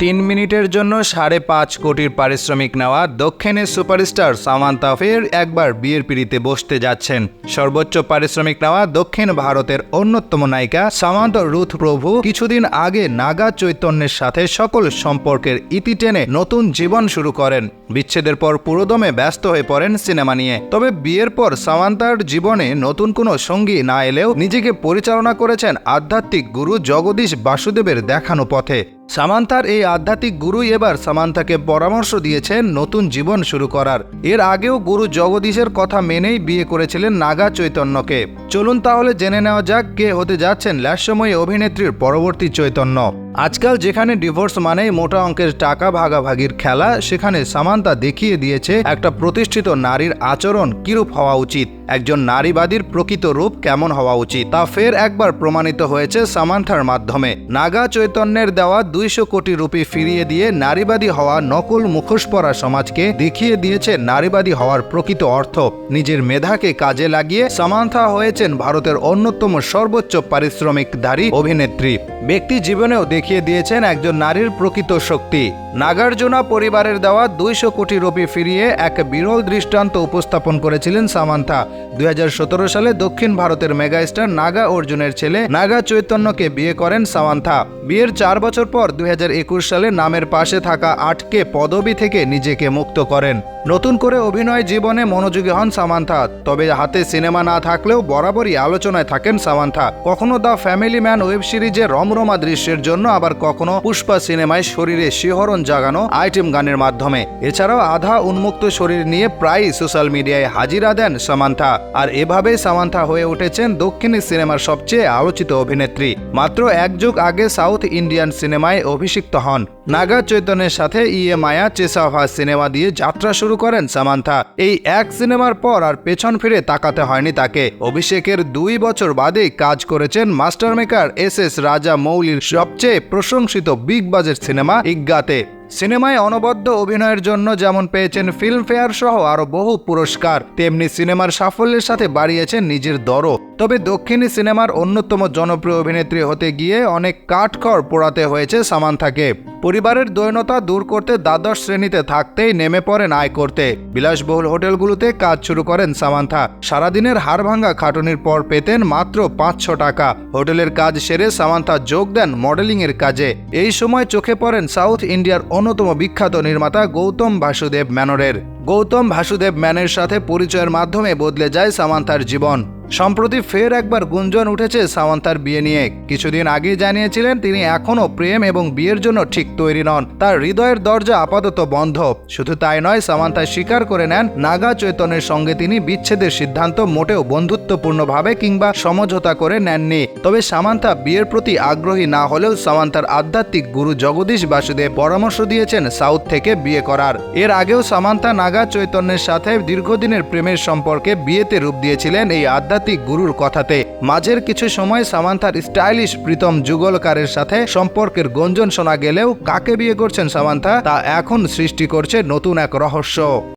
তিন মিনিটের জন্য সাড়ে পাঁচ কোটির পারিশ্রমিক নেওয়া দক্ষিণের সুপারস্টার সামান্তা ফের একবার বিয়ের পিড়িতে বসতে যাচ্ছেন। সর্বোচ্চ পারিশ্রমিক নেওয়া দক্ষিণ ভারতের অন্যতম নায়িকা সামান্ত রুথ প্রভু কিছুদিন আগে নাগা চৈতন্যের সাথে সকল সম্পর্কের ইতি টেনে নতুন জীবন শুরু করেন। বিচ্ছেদের পর পুরোদমে ব্যস্ত হয়ে পড়েন সিনেমা নিয়ে। তবে বিয়ের পর সামান্তার জীবনে নতুন কোনো সঙ্গী না এলেও নিজেকে পরিচালনা করেছেন আধ্যাত্মিক গুরু জগদীশ বাসুদেবের দেখানো পথে। সামান্থার এই আধ্যাত্মিক গুরুই এবার সামান্তাকে পরামর্শ দিয়েছেন নতুন জীবন শুরু করার। এর আগেও গুরু জগদীশের কথা মেনেই বিয়ে করেছিলেন নাগা চৈতন্যকে। চলুন তাহলে জেনে নেওয়া যাক কে হতে যাচ্ছেন লাস্যময়ী অভিনেত্রীর পরবর্তী চৈতন্য। আজকাল যেখানে ডিভোর্স মানেই মোটা অঙ্কের টাকা ভাগাভাগির খেলা, সেখানে সামান্তা দেখিয়ে দিয়েছে একটা প্রতিষ্ঠিত নারীর আচরণ কিরূপ হওয়া উচিত, একজন নারীবাদীর প্রকৃত রূপ কেমন হওয়া উচিত, তা ফের একবার প্রমাণিত হয়েছে সামান্থার মাধ্যমে। নাগা চৈতন্যের দেওয়া দুইশো কোটি রুপি ফিরিয়ে দিয়ে নারীবাদী হওয়া নকল মুখোশ পরা সমাজকে দেখিয়ে দিয়েছে নারীবাদী হওয়ার প্রকৃত অর্থ। নিজের মেধাকে কাজে লাগিয়ে সামান্থা হয়েছেন ভারতের অন্যতম সর্বোচ্চ পারিশ্রমিকধারী অভিনেত্রী। ব্যক্তি জীবনেও দেখিয়ে দিয়েছেন একজন নারীর প্রকৃত শক্তি। নাগার্জুনা পরিবারের দেওয়া দুইশো কোটি রুপি ফিরিয়ে এক বিরল দৃষ্টান্ত উপস্থাপন করেছিলেন সামান্থা। দুই হাজার সতেরো সালে দক্ষিণ ভারতের মেগাস্টার নাগা অর্জুনের ছেলে নাগা চৈতন্যকে বিয়ে করেন সামান্থা। বিয়ের চার বছর পর দুই হাজার একুশ সালে নামের পাশে থাকা আটকে পদবি থেকে নিজেকে মুক্ত করেন। নতুন করে অভিনয় জীবনে মনোযোগী হন সামান্থা, তবে হাতে সিনেমা না থাকলেও বরাবরই আলোচনায় থাকেন সামান্থা। কখনো দ্য ফ্যামিলি ম্যান ওয়েব সিরিজে রমরমা দৃশ্যের জন্য আবার কখনো পুষ্পা সিনেমায় শরীরে শিহরণ জাগানো আইটেম গানের মাধ্যমে। এছাড়াও আধা উন্মুক্ত শরীর নিয়ে প্রায়ই সোশ্যাল মিডিয়ায় হাজিরা দেন সামান্থা। আর এভাবেই সামান্থা হয়ে উঠেছেন দক্ষিণী সিনেমার সবচেয়ে আলোচিত অভিনেত্রী। মাত্র এক যুগ আগে সাউথ ইন্ডিয়ান সিনেমায় অভিষিক্ত হন। নাগা চৈতন্যের সাথে ইয়ে মায়া চেসাভা সিনেমা দিয়ে যাত্রা শুরু করেন সামান্থা। এই এক সিনেমার পর আর পেছন ফিরে তাকাতে হয়নি তাকে। অভিষেকের দুই বছর বাদে কাজ করেছেন মাস্টার মেকার এস এস রাজা মৌলির সবচেয়ে প্রশংসিত বিগ বাজেট সিনেমা ইজ্ঞাতে সিনেমায় অনবদ্য অভিনয়ের জন্য যেমন পেয়েছেন ফিল্মফেয়ার সহ আরও বহু পুরস্কার, তেমনি সিনেমার সাফল্যের সাথে বাড়িয়েছেন নিজের দরও। তবে দক্ষিণী সিনেমার অন্যতম জনপ্রিয় অভিনেত্রী হতে গিয়ে অনেক কাঠখড় পোড়াতে হয়েছে সামান্থাকে। পরিবারের দৈনতা দূর করতে দ্বাদশ শ্রেণীতে থাকতেই নেমে পড়েন আয় করতে বিলাসবহুল হোটেলগুলোতে কাজ শুরু করেন সামান্থা। সারাদিনের হাড়ভাঙ্গা খাটনির পর পেতেন মাত্র পাঁচশো টাকা। হোটেলের কাজ সেরে সামান্থা যোগ দেন মডেলিংয়ের কাজে। এই সময় চোখে পড়েন সাউথ ইন্ডিয়ার অন্যতম বিখ্যাত নির্মাতা গৌতম বাসুদেব ম্যানরের। গৌতম ভাসুদেব ম্যানের সাথে পরিচয়ের মাধ্যমে বদলে যায় সামান্থার জীবন। সম্প্রতি ফের একবার গুঞ্জন উঠেছে সামান্তার বিয়ে নিয়ে। কিছুদিন আগে জানিয়েছিলেন তিনি এখনও প্রেম এবং বিয়ের জন্য ঠিক তৈরি নন। তার হৃদয়ের দরজা আপাতত বন্ধ। শুধু তাই নয় সামান্তা স্বীকার করে নেন, নাগা চৈতন্যের সঙ্গে তিনি বিচ্ছেদের সিদ্ধান্ত মোটেও বন্ধুত্বপূর্ণভাবে কিংবা সমঝোতা করে নেননি। তবে সামান্তা বিয়ের প্রতি আগ্রহী না হলেও সামান্তার আধ্যাত্মিক গুরু জগদীশ বাসুদেব পরামর্শ দিয়েছেন সাউথ থেকে বিয়ে করার। এর আগেও সামান্তা নাগা চৈতন্যের সাথে দীর্ঘদিনের প্রেমের সম্পর্কে বিয়েতে রূপ দিয়েছিলেন এই আধ্যাত্মিক গুরুর কথাতে। মাঝের কিছু সময় সামান্থার স্টাইলিশ প্রীতম যুগলকারের সাথে সম্পর্কের গঞ্জন শোনা গেলেও কাকে বিয়ে করছেন সামান্থা তা এখন সৃষ্টি করছে নতুন এক রহস্য।